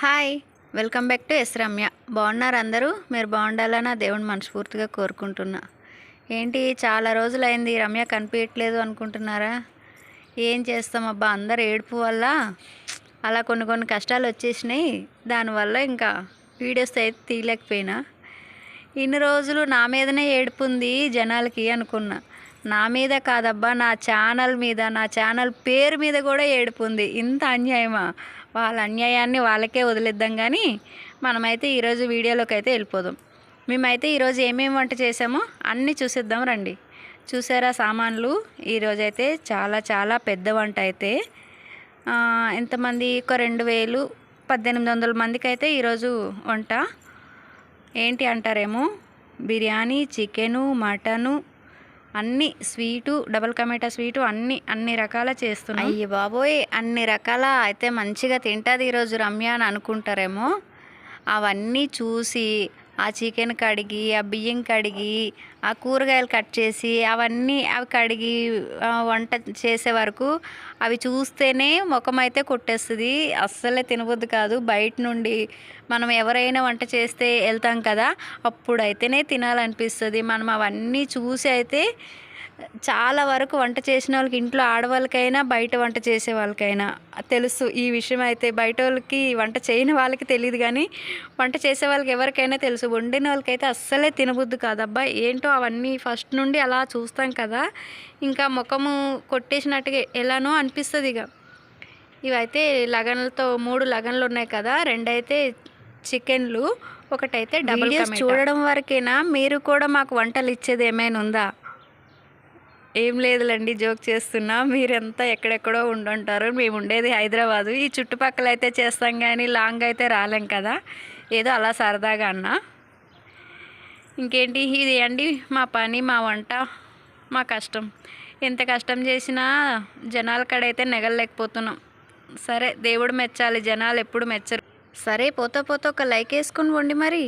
Hi welcome back to S Ramya. బాగున్నారు అందరూ? మీరు బాగుండాలని దేవుని మనస్ఫూర్తిగా కోరుకుంటున్నా. ఏంటి చాలా రోజులైంది రమ్య కనిపించట్లేదు అనుకుంటున్నారా? ఏం చేస్తాం అబ్బా అందరు ఏడుపు వల్ల అలా కొన్ని కొన్ని కష్టాలు వచ్చేసినాయి. దానివల్ల ఇంకా వీడియోస్ అయితే తీయలేకపోయినా. ఇన్ని రోజులు నా మీదనే ఏడుపుంది జనాలకి అనుకున్నా. నా మీద కాదబ్బా నా ఛానల్ మీద నా ఛానల్ పేరు మీద కూడా ఏడుపుంది ఇంత అన్యాయమా? వాళ్ళ అన్యాయాన్ని వాళ్ళకే వదిలేద్దాం కానీ మనమైతే ఈరోజు వీడియోలోకి అయితే వెళ్ళిపోదాం. మేమైతే ఈరోజు ఏమేమి వంట చేసామో అన్నీ చూసేద్దాం రండి. చూసారా సామాన్లు? ఈరోజైతే చాలా చాలా పెద్ద వంట అయితే. ఎంతమంది? ఒక రెండు వేలు పద్దెనిమిది వందల మందికి అయితే ఈరోజు వంట. ఏంటి అంటారేమో? బిర్యానీ చికెను మటను అన్ని స్వీటు డబల్ కమేటా స్వీటు అన్ని అన్ని రకాల చేస్తున్నాయి అయ్యి బాబోయ్ అన్ని రకాల అయితే మంచిగా తింటుంది ఈరోజు రమ్య అని అనుకుంటారేమో. అవన్నీ చూసి ఆ చికెన్ కడిగి ఆ బియ్యం కడిగి ఆ కూరగాయలు కట్ చేసి అవన్నీ అవి కడిగి వంట చేసే వరకు అవి చూస్తేనే ముఖం అయితే కొట్టేస్తుంది. అస్సలే తినబుద్ది కాదు. బయట నుండి మనం ఎవరైనా వంట చేస్తే వెళ్తాం కదా అప్పుడైతేనే తినాలనిపిస్తుంది. మనం అవన్నీ చూసి అయితే చాలా వరకు వంట చేసిన వాళ్ళకి ఇంట్లో ఆడవాళ్ళకైనా బయట వంట చేసే వాళ్ళకైనా తెలుసు ఈ విషయం అయితే. బయట వాళ్ళకి వంట చేయని వాళ్ళకి తెలియదు కానీ వంట చేసే వాళ్ళకి ఎవరికైనా తెలుసు. వండిన వాళ్ళకైతే అస్సలే తినబుద్దు కాదబ్బా ఏంటో అవన్నీ ఫస్ట్ నుండి అలా చూస్తాం కదా. ఇంకా ముఖము కొట్టేసినట్టుగా ఎలానో అనిపిస్తుంది ఇక ఇవైతే లగన్లతో మూడు లగన్లు ఉన్నాయి కదా. రెండైతే చికెన్లు ఒకటైతే డబుల్ చూడడం వరకేనా? మీరు కూడా మాకు వంటలు ఇచ్చేది ఏమైనా ఉందా? ఏం లేదులేండి జోక్ చేస్తున్నా. మీరంతా ఎక్కడెక్కడో ఉండుంటారు. మేము ఉండేది హైదరాబాదు. ఈ చుట్టుపక్కల అయితే చేస్తాం కానీ లాంగ్ అయితే రాలేం కదా. ఏదో అలా సరదాగా అన్నా. ఇంకేంటి? ఇది అండి మా పని మా వంట మా కష్టం. ఎంత కష్టం చేసినా జనాల కాడైతే నెగలేకపోతున్నాం సరే దేవుడు మెచ్చాలి. జనాలు ఎప్పుడు మెచ్చరు. సరే పోతా పోతా ఒక లైక్ వేసుకుని వండి మరి.